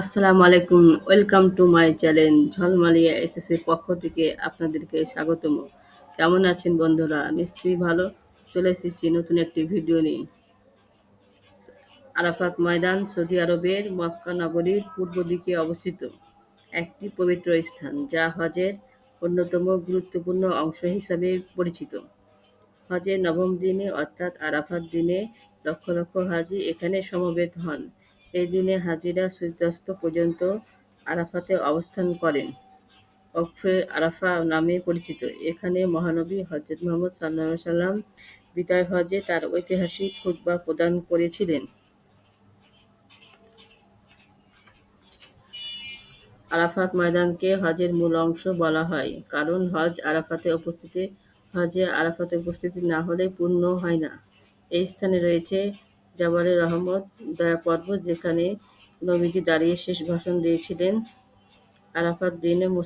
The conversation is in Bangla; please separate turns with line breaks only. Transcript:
আসসালামু আলাইকুম, welcome to my channel Jhalmalia এসএসসির পক্ষ থেকে আপনাদেরকে স্বাগতম। কেমন আছেন বন্ধুরা? নিশ্চয়ই ভালো। চলে এসেছি নতুন একটি ভিডিও নিয়ে। আরাফাত ময়দান, সৌদি আরবের মক্কা নগরীর পূর্ব দিকে অবস্থিত একটি পবিত্র স্থান, যা হজের অন্যতম গুরুত্বপূর্ণ অংশ হিসাবে পরিচিত। হজের নবম দিনে অর্থাৎ আরাফাত দিনে লক্ষ লক্ষ হাজি এখানে সমবেত হন। এই দিনে হাজিরা সূর্যাস্ত পর্যন্ত আরাফাতে অবস্থান করেন। অক্ষে আরাফা নামে পরিচিত। এখানে মহানবী হজরত মোহাম্মদ সাল্লাহ সাল্লাম বিদায় হজে তার ঐতিহাসিক খুতবা প্রদান করেছিলেন। আরাফাত ময়দানকে হজের মূল অংশ বলা হয়, কারণ হজ আরাফাতে উপস্থিতি, হজে আরাফাতে উপস্থিতি না হলে পূর্ণ হয় না। এই স্থানে রয়েছে জাবালে রহমত দয়া পর্ব যেখানে নবীজি দাঁড়িয়ে শেষ ভাষণ দিয়েছিলেন। আরাফাত দিনে মুসলমান